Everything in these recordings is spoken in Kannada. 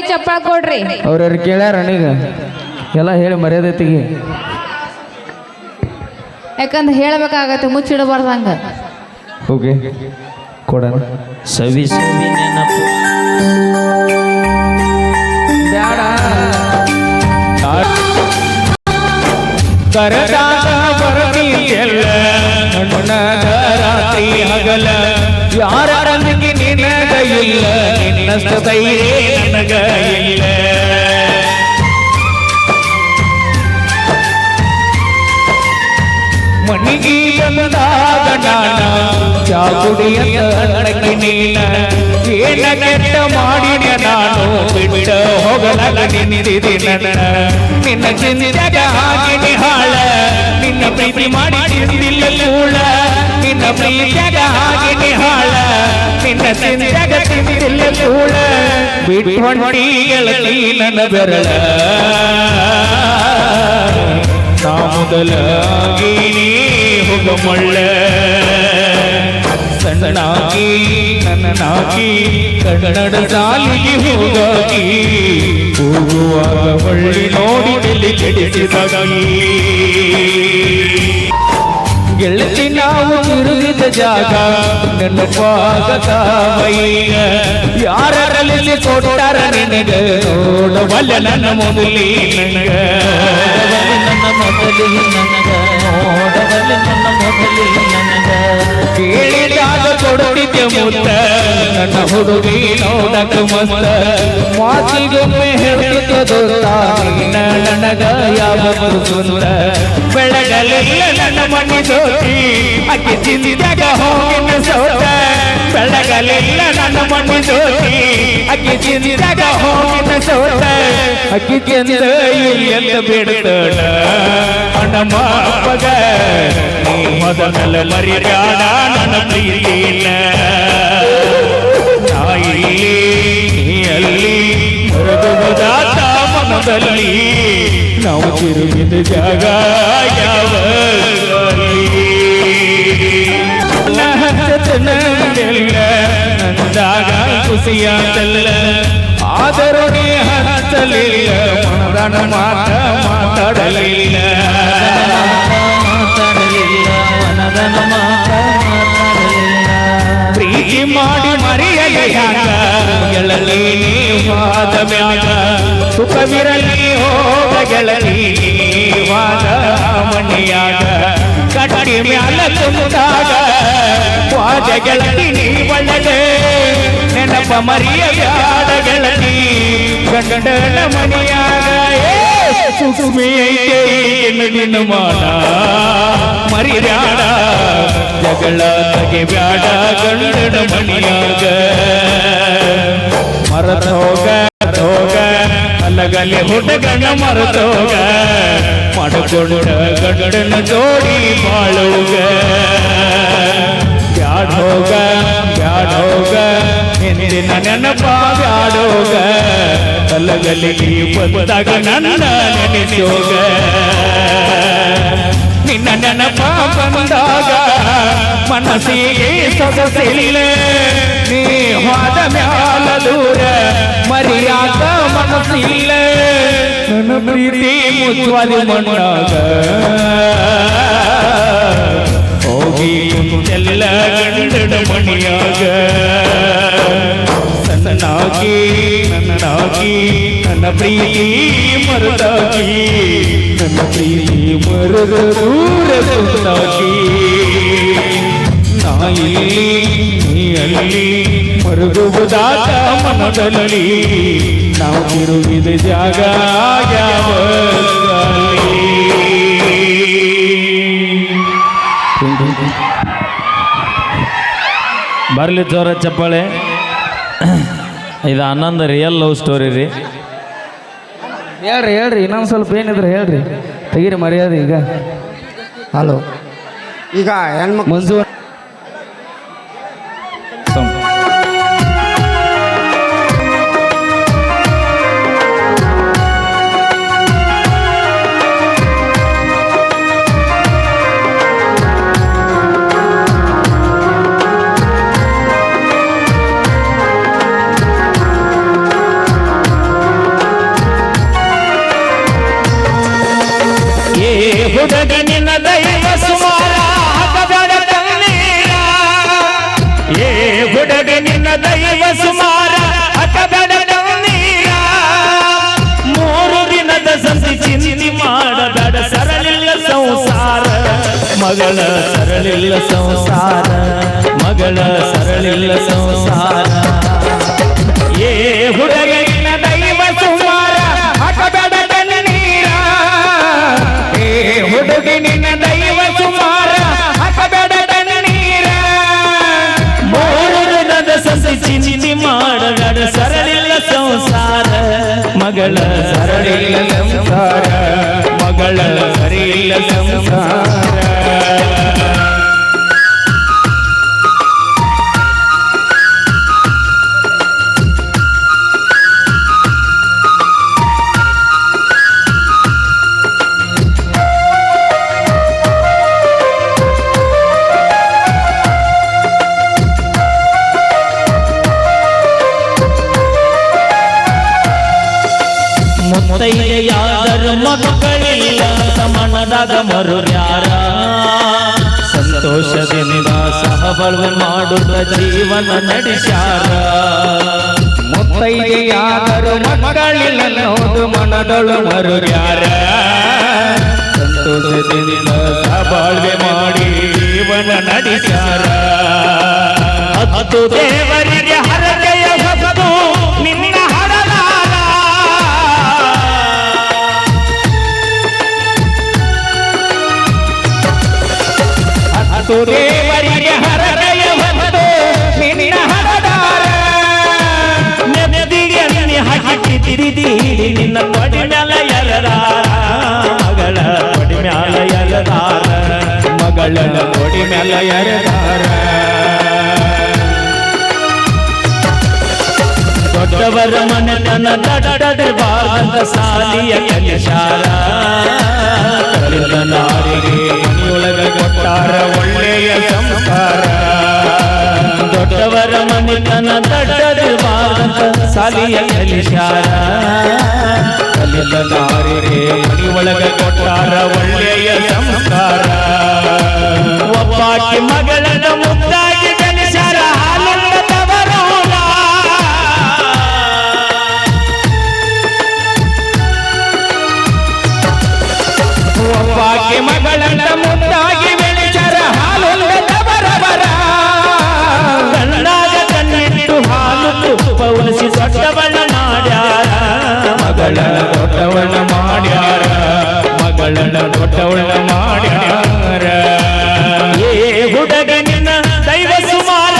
ಚಪ್ಪಾಳ ಕೊಡ್ರಿ. ಅವ್ರ್ಯಾರು ಕೇಳ್ಯಾರ ಅಣ್ಣೀಗ? ಎಲ್ಲ ಹೇಳಿ ಮರ್ಯಾದೆ ತೆಗಿ ಯಾಕಂದ್ರೆ ಹೇಳ್ಬೇಕಾಗತ್ತೆ ಮುಚ್ಚಿಡಬಾರ್ದು ಹಂಗ. ಓಕೆ ಕೊಡೋಣ. ಸವಿ ಸವಿ ನೆನಪು. ಬ್ಯಾಡ. ಕರದಾಗ ಬರಲಿಲ್ಲ ನನ್ನದ ರಾತ್ರಿ ಹಗಲ ಯಾರಂದಿಗೆ ನಿನಗ ಇಲ್ಲ ನಿನ್ನಷ್ಟು ಧೈರ್ಯ ನನಗ ಇಲ್ಲ ಮಣಿಗೆ ಬಂದಾಗ ನಾನು, ಚಾಕುಡಿಯ ನೀನ ಏನ ಕೆಟ್ಟ ಮಾಡಿನ ನಾನು ಬಿಟ್ಟು ಹೋಗಲಾಗ ನಿಂದಿದಿ ನನ್ನ. ನಿನ್ನ ಚಿಂತೆಗ ಹಾಗೆ ಹಾಳ ನಿನ್ನ ಪ್ರೀತಿ ಮಾಡಿ ಕೂಳ. ನಿನ್ನ ಪ್ರೀತಿಯಾಗ ಹಾಗೆ ಹಾಳ ನಿನ್ನ ಚಿಂತೆಗ ಚಿಂತಿಲ್ಲ ಕೂಳ. ಗೆಳತಿ ನನ್ನ ಬೆರಳ. ನಾ ಮೊದಲಾಗಿ ನೀ ಹೋಗಮಳ್ಳ ಸಣ್ಣನಾಗಿ ನನ್ನನಾಗಿ ಕನ್ನಡ ಸಾಲಿಗೆ ಹೋಗಾಗಿ ಹೋಗುವಾಗ ಹೊಳ್ಳಿ ನೋಡಿ ತಲೆ ಕೆಡಿಸಿದಾಗಿ ಗೆಳತಿ ನಾವು ತಿರುಗಿದ ಜಾಗ ನೆನಪಾಗದ ಮೈಗ ಯಾರಲ್ಲಿ ಕೊಟ್ಟಾರ ನಿನಗ ನೋಡವಲ್ಲ ನನ್ನ ಮೊದಲಿ ನನಗ ನನ್ನ ಮೊದಲಿ ನನಗ ನೋಡವಲ್ಲಿ ನನ್ನ ಮೊದಲಿ ನನಗ ಕೇಳಿದಾಗ ಕೊಡುತ್ತಿದ್ದೆ ಮುತ್ತ. ನನ್ನ ಹುಡುಗಿ ನೋಡಕ ಮಸ್ತ ಮಾತಿಗೊಮ್ಮೆ ಹೇಳ್ತಿದ್ದೆ ದೋಸ್ತ ನಿನ್ನ ನನಗ ಯಾವತ್ತು ಸುಂದರ ಬೆಳಗಲಿಲ್ಲ ನನ್ನ ಮಣ್ಣು ಜೋತಿ ಅಕ್ಕಿ ಚಿಂದಿದಾಗ ಹೋಗಿನ ಸೋತ. ಬೆಳಗಲಿಲ್ಲ ನನ್ನ ಮಣ್ಣು ಜೋತಿ ಅಕ್ಕಿ ಸೋತ ಅಕ್ಕಿ ಚಂದ ಎಲ್ಲ ಬಿಡ್ತಾಳ ಹಣಮ ಅಪ್ಪಗ ನೀ ಮೊದಲ ಮರಿಯಾಡ ನನ್ನ ಪ್ರೀತಿನ ನಾ ಇಲ್ಲಿ ನೀ ಅಲ್ಲಿ ಮರೆದು ಹೋದಾತ ಮನದಲ್ಲಿ ನಾವು ತಿರುಗಿದ ಜಾಗ ಯಾವ ನಂದೆಲ್ಲ ನಂದಾಗ ಖುಷಿಯಾದಲ್ಲ ಆದರೂ ನೀ ಹಚ್ಚಲಿಲ್ಲ ಮನದನ ಮಾತ ಮಾತಾಡಲಿಲ್ಲ ಮಾತಾಡಲಿಲ್ಲ ಮನದನ ಮಾತ ಮಾತಾಡಲಿಲ್ಲ ಪ್ರೀತಿ ಮಾಡಿ ಮರೆಯಲಿ ಹ್ಯಾಂಗ ಗೆಳಲಿ ನೀವಾದ ಮ್ಯಾಗ ಸುಖವಿರಲಿ ಹೋಗ ಗೆಳಲಿ ನೀವಾದ ಮಣಿಯಾಗ ಕಟ್ಟಿ ಮ್ಯಾಲ ಕುಂತಾಗ ವಾದ ಗೆಳತಿ ನೀ ಒಳಗೆ ನೆನಪ ಮರಿಯ ಬ್ಯಾಡ ಗೆಳತಿ ಗಂಡನ ಮಣಿಯಾಗ ಏ ಸುಸುಮಿ ಐತೆ ನಿನ್ನ ಮಾಡ ಮರಿಬ್ಯಾಡ ಜಗಳ ತಗೆ ಬ್ಯಾಡ ಗಂಡನ ಮಣಿಯಾಗ ಮರತ ಹೋಗ ಹೋಗ ಅಲ್ಲಗಲ್ಲಿ ಹುಡುಗನ ಮರತೋಗ ಮಾಡಿಕೊಂಡ ಗಂಡನ ಜೋಡಿ ಬಾಳುಗ. ಬ್ಯಾಡೋಗ ಬ್ಯಾಡೋಗ ಹಿಂದಿನ ನೆನಪ ಬ್ಯಾಡೋಗ ಅಲ್ಲಗಲ್ಲಿ ನೀ ಬಂದಾಗ ನನ್ನ ನೆನೆಸೋಗ. ನಿನ್ನ ನೆನಪ ಬಂದಾಗ ಮನಸ್ಸಿಗೆ ಸೊಗಸಿಲ್ಲ ನೀ ಹೋದ ಮ್ಯಾಲ ದೂರ ಮರಿಯಾಕ ಮನಸ್ಸಿಲ್ಲ. ನನ್ನ ಪ್ರೀತಿ ಮುಚ್ಚುವದು ಮಣ್ಣಾಗ. ಹೋಗಿ ಎಲ್ಲ ಗಂಡನ ಮಣಿಯಾಗ. ಸಣ್ಣನಾಗಿ ನನ್ನನಾಗಿ ನನ್ನ ಪ್ರೀತಿ ಮರದಾಗಿ. ನನ್ನ ಪ್ರೀತಿ ಮರದ ದೂರ ಸುತ್ತಾಗಿ. ನಾ ಇಲ್ಲಿ, ನೀ ಅಲ್ಲಿ ಮರುಗುವುದಾತ ಮನದಲ್ಲಿ ನಾವು ತಿರುಗಿದ ಜಾಗ ಯಾವ ಬರಲಿ ಜೋರ ಚಪ್ಪಾಳೆ. ಇದು ಹನ್ನೊಂದು ರಿಯಲ್ ಲವ್ ಸ್ಟೋರಿ ರೀ. ಹೇಳ್ರಿ ಹೇಳ್ರಿ ಇನ್ನೊಂದು ಸ್ವಲ್ಪ ಏನಿದ್ರೆ ಹೇಳ್ರಿ. ತೆಗೀರಿ ಮರ್ಯಾದೆ ಈಗ. ಹಲೋ. ಈಗ ಹೆಣ್ಮಕ್ಳು ಮಂಜು ಹುಡುಗಿ ನಿನ್ನ ದೈವ ಸುಮಾರ ಹಾಕಬೇಡ ಕಣ್ಣೀರ ಏ ಹುಡುಗಿ, ನಿನ್ನ ದೈವ ಸುಮಾರ ಹಾಕಬೇಡ ಕಣ್ಣೀರ ಮೂರು ದಿನದ ಸಂಧಿ ಚಿಂತಿ ಮಾಡಬೇಡ, ಸರಳಿಲ್ಲ ಸಂಸಾರ. ಮಗಳ ಸರಳಿಲ್ಲ ಸಂಸಾರ, ಮಗಳ ಸರಳಿಲ್ಲ ಸಂಸಾರ. ಏ ಹುಡುಗಿನ ಮಗಳ ಮುತ್ತೈದೆಯಾದರು ಮಕ್ಕಳಿಲ್ಲ ಯಾರ ಸಂತೋಷದ ಸಂತೋಷದಿಂದ ಸಹಬಳವೆ ಮಾಡುತ್ತ ಜೀವನ ನಡೆಸ್ಯಾರ. ಮಕ್ಕಳಿಲ್ಲ ನೋದು ಮನದೊಳು ಮರುರ್ಯಾರ. ಸಂತೋಷದಿಂದ ಸಹಬಾಳ್ವೆ ಮಾಡಿ ಜೀವನ ನಡೆಸ್ಯಾರ. ಹತ್ತು ದೇವರಿಗೆ ಹರಕೆಯ ತಿರಿದಿ ನಿನ್ನ ಕೊಡಿ ಮ್ಯಾಲ ಎರದಾರ ಮಗಳ ಕೊಡಿ ಮ್ಯಾಲ ಎರದಾರ ಮಗಳ ಕೊಡಿ ಮ್ಯಾಲ ಎರದಾರ ದೊಡ್ಡವರ ಮನೆತನ ದಡ್ಡದಿರಬಾರ್ದಂತ ಸಾಲಿಯ ಕಲಿಶಾರ ಕಲಿತ ನಾರಿಗೆ ಮನೆಯೊಳಗ ಕೊಟ್ಟಾರ ಒಳ್ಳೆಯ ಸಂಸ್ಕಾರ ದೊಡ್ಡವರ ಮನೆತನ ದಡ್ಡದಿರಬಾರ್ದಂತ ಸಾಲಿಯ ಶಾರ ಕಲಿತ ನಾರಿಗೆ ಒಳಗ ಕೊಟ್ಟಾರ ಒಳ್ಳೆಯ ಸಂಸ್ಕಾರ. ಒಬ್ಬಾಕಿ ಮಗಳನ್ನ ಮಗಳ ದೊಡ್ಡವಳ ಮಾಡ್ಯಾರ. ಮಗಳನ್ನ ದೊಡ್ಡವಳ ಮಾಡ್ಯಾರ. ಏ ಹುಡುಗ ನಿನ್ನ ದೈವ ಸುಮಾರ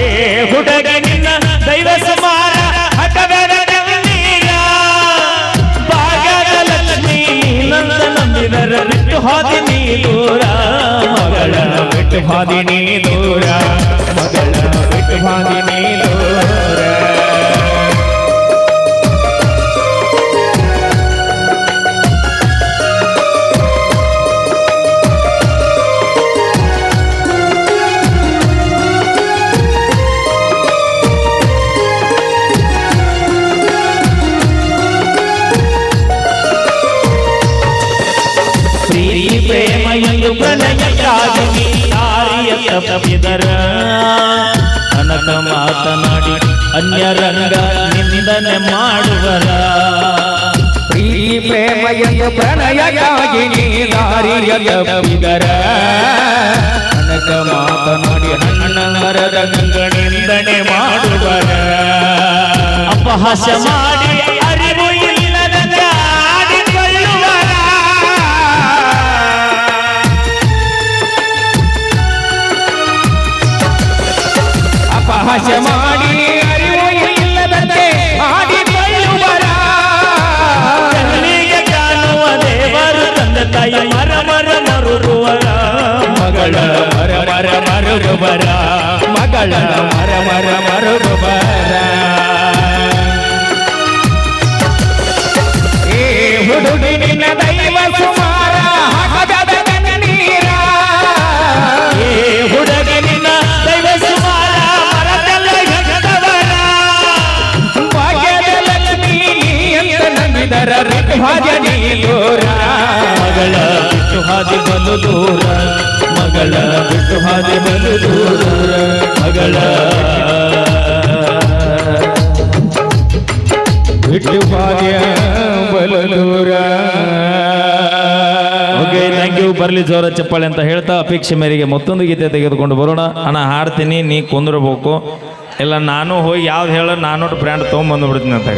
ಏ ಹುಡುಗ ನಿನ್ನ ದೈವ ಸುಮಾರ ಭಾಗ್ಯದ ಲಕ್ಷ್ಮಿ ನಂದ ನಂಬಿದರ ಬಿಟ್ಟು ಹಾದಿ ನೀ ದೂರ ಮಗಳ ಬಿಟ್ಟು ಹಾದಿ ನೀ ದೂರ ಮಗಳ ಬಿಟ್ಟು ಹಾದಿ ತಪ್ಪಿದರ ಅನಕ ಮಾತನಾಡಿ ಅನ್ಯರಂಗ ನಿಂದನೆ ಮಾಡುವರ. ಪ್ರೀತಿ ಪ್ರೇಮಯ ಪ್ರಣಯಕ್ಕಾಗಿ ನೀ ದಾರಿಯ ತಪ್ಪಿದರ ಅನಕ ಮಾತನಾಡಿ ಅಣ್ಣನರದ ನಿಂದನೆ ಮಾಡುವರ. ಅಪಹಾಸ್ಯ ಮಾಡಿ ಅಪಹಾಸ ಮಾಡಿ ಅರಿವು ಇಲ್ಲದಂತೆ ಆಡಿಕೊಳ್ಳುವರ ಕಣ್ಣಿಗೆ ಕಾಣುವ ದೇವರು ತಂದೆ ತಾಯಿ ಮರ ಮರ ಮರುರುವರ. ಮಗಳ ಮರ ಮರ ಮರುರುವರ. ಮಗಳ ಮಗಳ ಬಿಟ್ಟು ಬಲೂರ ಬರ್ಲಿ ಓಕೆ ಥ್ಯಾಂಕ್ ಯು ಬರಲಿ ಜೋರ ಚಪ್ಪಾಳೆ ಅಂತ ಹೇಳ್ತಾ ಅಪೇಕ್ಷೆ ಮೇರೆಗೆ ಮತ್ತೊಂದು ಗೀತೆ ತೆಗೆದುಕೊಂಡು ಬರೋಣ. ಅಣ್ಣ ಹಾಡ್ತೀನಿ ನೀ ಕುಂದ್ರಬೇಕು. ಇಲ್ಲ ನಾನು ಹೋಗಿ ಯಾವ್ದು ಹೇಳೋ ನಾನು ಬ್ರ್ಯಾಂಡ್ ತೊಗೊಂಬಂದು ಬಿಡ್ತೀನಿ ಅಂತ